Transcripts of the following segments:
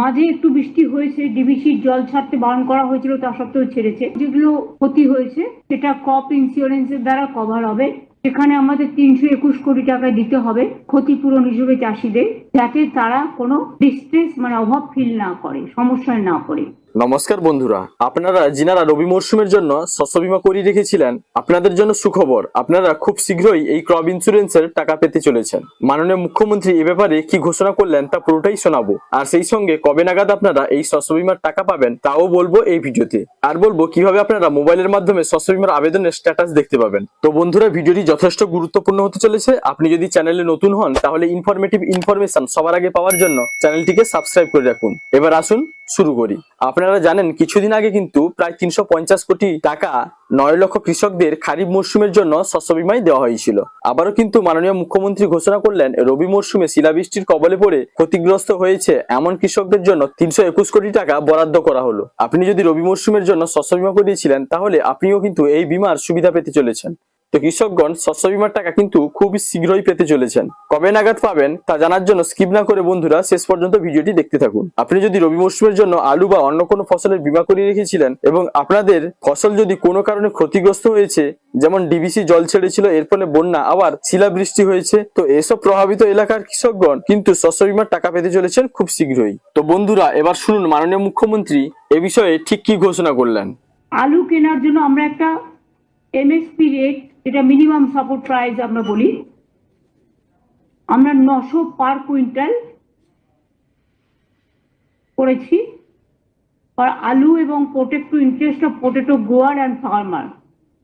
মাঝে একটু বৃষ্টি হয়েছে ডিবিসির জল ছাড়তে বারণ করা হয়েছিল, তা সত্ত্বেও ছেড়েছে। যেগুলো ক্ষতি হয়েছে, সেটা কপ ইন্স্যুরেন্সের দ্বারা কভার হবে। সেখানে আমাদের তিনশো একুশ কোটি টাকা দিতে হবে ক্ষতিপূরণ হিসেবে চাষিদের, যাতে তারা কোনো ডিস্ট্রেস মানে অভাব ফিল না করে, সমস্যায় না পড়ে। নমস্কার বন্ধুরা, আপনারা যিনারা রবি মরশুমের জন্য শস্য বীমা করিয়ে রেখেছিলেন, আপনাদের জন্য সুখবর, আপনারা খুব শীঘ্রই এই ক্রপ ইন্স্যুরেন্সের টাকা পেতে চলেছেন। মাননীয় মুখ্যমন্ত্রী এ ব্যাপারে কি ঘোষণা করলেন তা পুরোটাই শোনাবো। আর সেই সঙ্গে কবে নাগাদ আপনারা এই শস্য বীমার টাকা পাবেন তাও বলব এই ভিডিওতে। আর বলব কীভাবে আপনারা মোবাইলের মাধ্যমে শস্য বীমার আবেদনের স্ট্যাটাস দেখতে পাবেন। তো বন্ধুরা, ভিডিওটি যথেষ্ট গুরুত্বপূর্ণ হতে চলেছে। আপনি যদি চ্যানেলে নতুন হন, তাহলে ইনফরমেটিভ ইনফরমেশন সবার আগে পাওয়ার জন্য চ্যানেলটিকে সাবস্ক্রাইব করে রাখুন। এবার আসুন শুরু করি। আপনারা জানেন, কিছুদিন আগে কিন্তু প্রায় তিনশো পঞ্চাশ কোটি টাকা নয় লক্ষ কৃষকদের খারিফ মরশুমের জন্য শস্য বিমায় দেওয়া হয়েছিল। আবারও কিন্তু মাননীয় মুখ্যমন্ত্রী ঘোষণা করলেন, রবি মরশুমে শিলাবৃষ্টির কবলে পড়ে ক্ষতিগ্রস্ত হয়েছে এমন কৃষকদের জন্য তিনশো একুশ কোটি টাকা বরাদ্দ করা হলো। আপনি যদি রবি মরশুমের জন্য শস্য বীমা করিয়েছিলেন, তাহলে আপনিও কিন্তু এই বিমার সুবিধা পেতে চলেছেন। তো কৃষকগণ শস্য বীমার টাকা কিন্তু খুবই শীঘ্রই পেতে চলেছেন। কবে নাগাদ পাবেন তা জানার জন্য স্কিপ না করে বন্ধুরা শেষ পর্যন্ত ভিডিওটি দেখতে থাকুন। আপনি যদি রবি মরশুমের জন্য আলু বা অন্য কোনো ফসলের বীমা করিয়ে রেখেছিলেন এবং আপনাদের ফসল যদি কোনো কারণে ক্ষতিগ্রস্ত হয়েছে, যেমন ডিবিসি জল ছেড়েছিল, এর ফলে বন্যা, আবার শিলাবৃষ্টি হয়েছে, তো এসব প্রভাবিত এলাকার কৃষকগণ কিন্তু শস্য বীমার টাকা পেতে চলেছেন খুব শীঘ্রই। তো বন্ধুরা, এবার শুনুন মাননীয় মুখ্যমন্ত্রী এ বিষয়ে ঠিক কি ঘোষণা করলেন। আলু কেনার জন্য আমরা একটা এমএসপি রেট যেটা মিনিমাম সাপোর্ট প্রাইস আমরা বলি। আমরা নশো পার কুইন্টাল করেছি আর আলু এবং protect interest of potato grower and farmer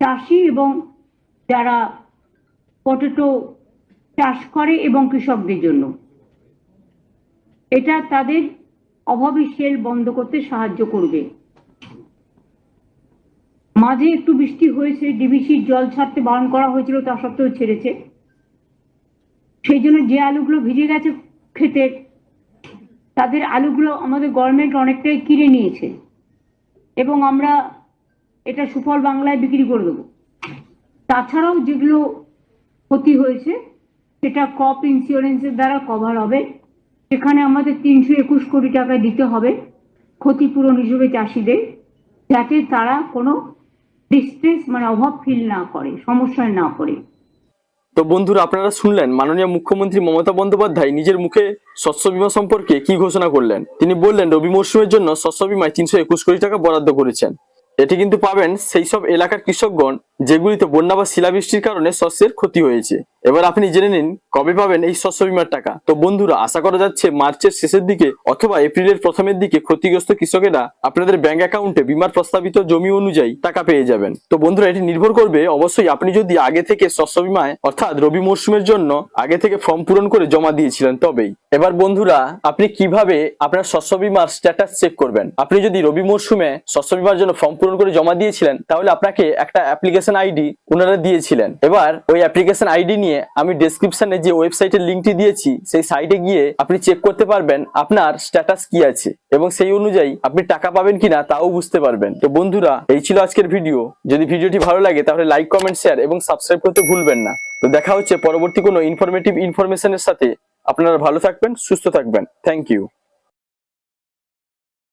চাষি এবং যারা পটেটো চাষ করে এবং কৃষকদের জন্য। এটা তাদের অভাবী সেল বন্ধ করতে সাহায্য করবে। মাঝে একটু বৃষ্টি হয়েছে, ডিবিসির জল ছাড়তে বারণ করা হয়েছিল, তা সত্ত্বেও ছেড়েছে। সেই জন্য যে আলুগুলো ভিজে গেছে খেতে, তাদের আলুগুলো আমাদের গভর্নমেন্ট অনেকটাই কিনে নিয়েছে। এবং আমরা এটা সুফল বাংলায় বিক্রি করে দেবো। তাছাড়াও যেগুলো ক্ষতি হয়েছে, সেটা ক্রপ ইন্স্যুরেন্সের দ্বারা কভার হবে। সেখানে আমাদের তিনশো একুশ কোটি টাকা দিতে হবে ক্ষতিপূরণ হিসেবে চাষিদের, যাতে তারা কোনো ডিস্ট্রেস মানে অভাব ফিল না করে, সমস্যায় না পড়ে। তো বন্ধুরা, আপনারা শুনলেন মাননীয় মুখ্যমন্ত্রী মমতা বন্দ্যোপাধ্যায় নিজের মুখে শস্য বিমা সম্পর্কে কি ঘোষণা করলেন? তিনি বললেন, রবি মরশুমের জন্য শস্য বিমায় তিনশো একুশ কোটি টাকা বরাদ্দ করেছেন। এটি কিন্তু পাবেন সেই সব এলাকার কৃষকগণ, যেগুলিতে বন্যা বা শিলাবৃষ্টির কারণে শস্যের ক্ষতি হয়েছে। এবার আপনি জেনে নিন, কবে পাবেন এই শস্য বীমার টাকা? তো বন্ধুরা, আশা করা যাচ্ছে মার্চের শেষের দিকে অথবা এপ্রিলের প্রথমের দিকে ক্ষতিগ্রস্ত কৃষকেরা আপনাদের ব্যাংক অ্যাকাউন্টে বীমার প্রস্তাবিত জমি অনুযায়ী টাকা পেয়ে যাবেন। তো বন্ধুরা, এটি নির্ভর করবে অবশ্যই আপনি যদি আগে থেকে শস্য বীমায়, অর্থাৎ রবি মরশুমের জন্য আগে থেকে ফর্ম পূরণ করে জমা দিয়েছিলেন তবেই। এবার বন্ধুরা, আপনি কীভাবে আপনার শস্য বীমার স্ট্যাটাস চেক করবেন? আপনি যদি রবি মরশুমে শস্য বীমার জন্য ফর্ম পূরণ করে জমা দিয়েছিলেন, তাহলে আপনাকে একটা অ্যাপ্লিকেশন আইডি ওনারা দিয়েছিলেন। এবার ওই অ্যাপ্লিকেশন আইডি নিয়ে আমি ডেসক্রিপশনে যে ওয়েবসাইটের লিঙ্কটি দিয়েছি, সেই সাইটে গিয়ে আপনি চেক করতে পারবেন আপনার স্ট্যাটাস কি আছে এবং সেই অনুযায়ী আপনি টাকা পাবেন কিনা তাও বুঝতে পারবেন। তো বন্ধুরা, এই ছিল আজকের ভিডিও যদি ভিডিওটি ভালো লাগে, তাহলে লাইক কমেন্ট শেয়ার এবং সাবস্ক্রাইব করতে ভুলবেন না। তো দেখা হচ্ছে পরবর্তী কোনো ইনফরমেটিভ ইনফরমেশনের সাথে। আপনারা ভালো থাকবেন সুস্থ থাকবেন। Thank you